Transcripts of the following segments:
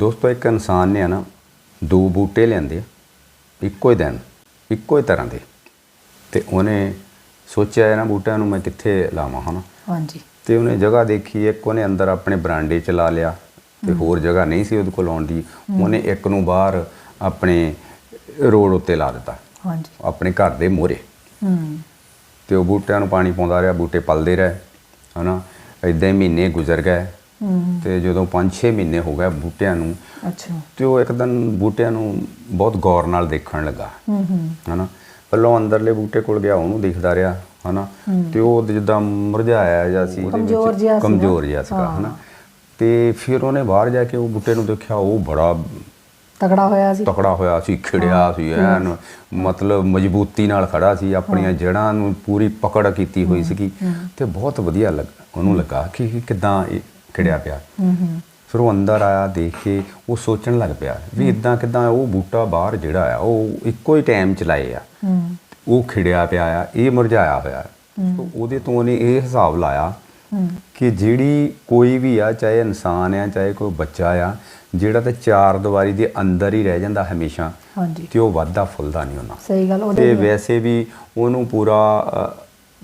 ਦੋਸਤੋ ਇੱਕ ਇਨਸਾਨ ਨੇ ਨਾ ਦੋ ਬੂਟੇ ਲਿਆਂਦੇ ਆ, ਇੱਕੋ ਹੀ ਦਿਨ ਇੱਕੋ ਹੀ ਤਰ੍ਹਾਂ ਦੇ। ਤੇ ਉਹਨੇ ਸੋਚਿਆ ਇਹਨਾਂ ਬੂਟਿਆਂ ਨੂੰ ਮੈਂ ਕਿੱਥੇ ਲਾਵਾਂ ਹਨਾ? ਹਾਂਜੀ। ਤੇ ਉਹਨੇ ਜਗ੍ਹਾ ਦੇਖੀ ਇੱਕ ਉਹਨੇ ਅੰਦਰ ਆਪਣੇ ਬਰਾਂਡੇ ਚ ਲਾ ਲਿਆ ਤੇ ਹੋਰ ਜਗ੍ਹਾ ਨਹੀਂ ਸੀ ਉਹਦੇ ਕੋਲ ਆਉਣ ਦੀ। ਉਹਨੇ ਇੱਕ ਨੂੰ ਬਾਹਰ ਆਪਣੇ ਰੋਡ ਉੱਤੇ ਲਾ ਦਿੱਤਾ ਹਾਂਜੀ। ਆਪਣੇ ਘਰ ਦੇ ਮੂਹਰੇ। ਹੂੰ। ਤੇ ਉਹ ਬੂਟਿਆਂ ਨੂੰ ਪਾਣੀ ਪਾਉਂਦਾ ਰਿਹਾ ਬੂਟੇ ਪਲਦੇ ਰਹੇ ਹਨਾ? ਇਦਾਂ ਹੀ ਮਹੀਨੇ ਗੁਜ਼ਰ ਗਏ। ਤੇ ਜਦੋਂ 5-6 ਮਹੀਨੇ ਹੋ ਗਏ ਬੂਟਿਆਂ ਨੂੰ ਅੱਛਾ। ਤੇ ਉਹ ਇੱਕ ਦਿਨ ਬੂਟਿਆਂ ਨੂੰ ਬਹੁਤ ਗੌਰ ਨਾਲ ਦੇਖਣ ਲੱਗਾ। ਹੂੰ ਹੂੰ। ਹਨਾ? ਪਹਿਲਾਂ ਅੰਦਰਲੇ ਬੂਟੇ ਕੋਲ ਗਿਆ ਉਹਨੂੰ ਦੇਖਦਾ ਰਿਹਾ ਹਨਾ? ਤੇ ਉਹ ਜਿੱਦਾਂ ਮੁਰਝਾਇਆ ਜਾਂ ਸੀ ਕਮਜ਼ੋਰ ਜਿਹਾ ਸੀਗਾ। ਕਮਜ਼ੋਰ ਜਿਹਾ ਸੀਗਾ ਹਨਾ? ਤੇ ਫਿਰ ਉਹਨੇ ਬਾਹਰ ਜਾ ਕੇ ਉਹ ਬੂਟੇ ਨੂੰ ਦੇਖਿਆ ਉਹ ਬੜਾ ਤਗੜਾ ਹੋਇਆ ਸੀ। ਤਕੜਾ ਹੋਇਆ ਸੀ ਖਿੜਿਆ ਸੀ ਐਨ ਮਤਲਬ ਮਜ਼ਬੂਤੀ ਨਾਲ ਖੜਾ ਸੀ ਆਪਣੀਆਂ ਜੜਾਂ ਨੂੰ ਪੂਰੀ ਪਕੜ ਕੀਤੀ ਹੋਈ ਸੀਗੀ ਤੇ ਬਹੁਤ ਵਧੀਆ ਲੱਗ ਉਹਨੂੰ ਲੱਗਾ ਕਿ ਕਿਦਾਂ ਇਹ ਖਿੜਿਆ ਪਿਆ। ਹੂੰ ਹੂੰ ਫਿਰ ਉਹ ਅੰਦਰ ਆਇਆ ਦੇਖ ਕੇ ਉਹ ਸੋਚਣ ਲੱਗ ਪਿਆ ਵੀ ਇਦਾਂ ਕਿਦਾਂ ਉਹ ਬੂਟਾ ਬਾਹਰ ਜਿਹੜਾ ਆ ਉਹ ਇੱਕੋ ਹੀ ਟਾਈਮ ਚਲਾਏ ਆ। ਹੂੰ ਉਹ ਖਿੜਿਆ ਪਿਆ ਆ ਇਹ ਮੁਰਝਾਇਆ ਹੋਇਆ ਆ। ਉਹਦੇ ਤੋਂ ਉਹਨੇ ਇਹ ਹਿਸਾਬ ਲਾਇਆ ਕਿ ਜਿਹੜੀ ਕੋਈ ਵੀ ਆ ਚਾਹੇ ਇਨਸਾਨ ਆ ਚਾਹੇ ਕੋਈ ਬੱਚਾ ਆ ਜਿਹੜਾ ਤੇ ਚਾਰ ਦੀਵਾਰੀ ਦੇ ਅੰਦਰ ਹੀ ਰਹਿ ਜਾਂਦਾ ਹਮੇਸ਼ਾ ਹਾਂਜੀ। ਤੇ ਉਹ ਵਾਧਾ ਫੁੱਲਦਾ ਨਹੀਂ ਉਹਨਾਂ। ਸਹੀ ਗੱਲ ਉਹਦੇ ਤੇ ਵੈਸੇ ਵੀ ਉਹਨੂੰ ਪੂਰਾ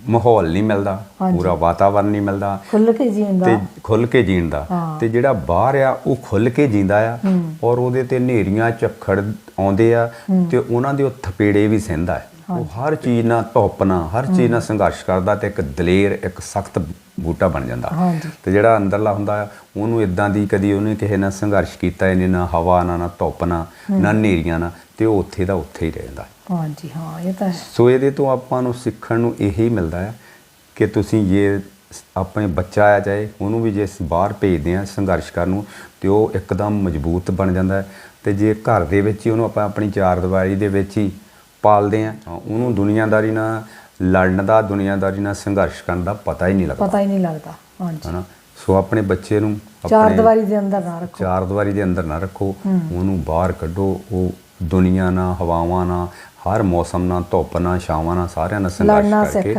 ਮਾਹੌਲ ਨਹੀਂ ਮਿਲਦਾ। ਪੂਰਾ ਵਾਤਾਵਰਨ ਨਹੀਂ ਮਿਲਦਾ ਖੁੱਲ ਕੇ ਜੀਂਦਾ। ਤੇ ਖੁੱਲ ਕੇ ਜੀਣ ਦਾ। ਤੇ ਜਿਹੜਾ ਬਾਹਰ ਆ ਉਹ ਖੁੱਲ ਕੇ ਜੀਂਦਾ ਆ ਔਰ ਉਹਦੇ ਤੇ ਹਨੇਰੀਆਂ ਝੱਖੜ ਆਉਂਦੇ ਆ ਤੇ ਉਹਨਾਂ ਦੇ ਉਹ ਥਪੇੜੇ ਵੀ ਸਹਿੰਦਾ ਹੈ। ਉਹ ਹਰ ਚੀਜ਼ ਨਾਲ ਧੁੱਪ ਨਾਲ ਹਰ ਚੀਜ਼ ਨਾਲ ਸੰਘਰਸ਼ ਕਰਦਾ ਤੇ ਇੱਕ ਦਲੇਰ ਇੱਕ ਸਖਤ ਬੂਟਾ ਬਣ ਜਾਂਦਾ। ਤੇ ਜਿਹੜਾ ਅੰਦਰਲਾ ਹੁੰਦਾ ਆ ਉਹਨੂੰ ਇਦਾਂ ਦੀ ਕਦੀ ਉਹਨੇ ਕਿਸੇ ਨਾਲ ਸੰਘਰਸ਼ ਕੀਤਾ ਇਹਨੇ ਨਾ ਹਵਾ ਨਾਲ ਨਾ ਧੁੱਪ ਨਾਲ ਨਾ ਹਨੇਰੀਆਂ ਨਾਲ ਤੇ ਉਹ ਉੱਥੇ ਦਾ ਉੱਥੇ ਹੀ ਰਹਿੰਦਾ। ਹਾਂਜੀ ਹਾਂ ਇਹ ਤਾਂ ਹੈ। ਸੋ ਇਹਦੇ ਤੋਂ ਆਪਾਂ ਨੂੰ ਸਿੱਖਣ ਨੂੰ ਇਹੀ ਮਿਲਦਾ ਹੈ ਕਿ ਤੁਸੀਂ ਜੇ ਸ- ਆਪਣੇ ਬੱਚਾ ਆ ਚਾਹੇ ਉਹਨੂੰ ਵੀ ਜੇ ਬਾਹਰ ਭੇਜਦੇ ਆ ਸੰਘਰਸ਼ ਕਰਨ ਨੂੰ ਤੇ ਉਹ ਇੱਕਦਮ ਮਜ਼ਬੂਤ ਬਣ ਜਾਂਦਾ ਹੈ। ਤੇ ਜੇ ਘਰ ਦੇ ਵਿੱਚ ਹੀ ਉਹਨੂੰ ਆਪਾਂ ਆਪਣੀ ਚਾਰ ਦੀਵਾਰੀ ਦੇ ਵਿੱਚ ਹੀ ਪਾਲਦੇ ਆ ਉਹਨੂੰ ਦੁਨੀਆਦਾਰੀ ਨਾਲ ਲੜਨ ਦਾ ਦੁਨੀਆਦਾਰੀ ਨਾਲ ਸੰਘਰਸ਼ ਕਰਨ ਦਾ ਪਤਾ ਹੀ ਨਹੀਂ ਲੱਗਦਾ। ਪਤਾ ਹੀ ਨਹੀਂ ਲੱਗਦਾ ਹਾਂਜੀ। ਹਨਾ? ਸੋ ਆਪਣੇ ਬੱਚੇ ਨੂੰ ਚਾਰ ਦੀਵਾਰੀ ਦੇ ਅੰਦਰ ਨਾ ਰੱਖੋ। ਚਾਰ ਦੀਵਾਰੀ ਦੇ ਅੰਦਰ ਨਾ ਰੱਖੋ ਉਹਨੂੰ ਬਾਹਰ ਕੱਢੋ ਉਹ ਦੁਨੀਆ ਨਾਲ ਹਵਾਵਾਂ ਨਾਲ ਹਰ ਮੌਸਮ ਨਾਲ ਧੁੱਪ ਨਾਲ ਛਾਵਾਂ ਨਾਲ ਸਾਰਿਆਂ ਨਾਲ ਸੰਘਰਸ਼ ਕਰਕੇ?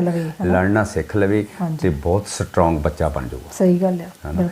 ਲੜਨਾ ਸਿੱਖ ਲਵੇ। ਤੇ ਬਹੁਤ ਸਟਰੋਂਗ ਬੱਚਾ ਬਣ ਜਾਊਗਾ ਸਹੀ ਗੱਲ ਹੈ? ਬਿਲਕੁਲ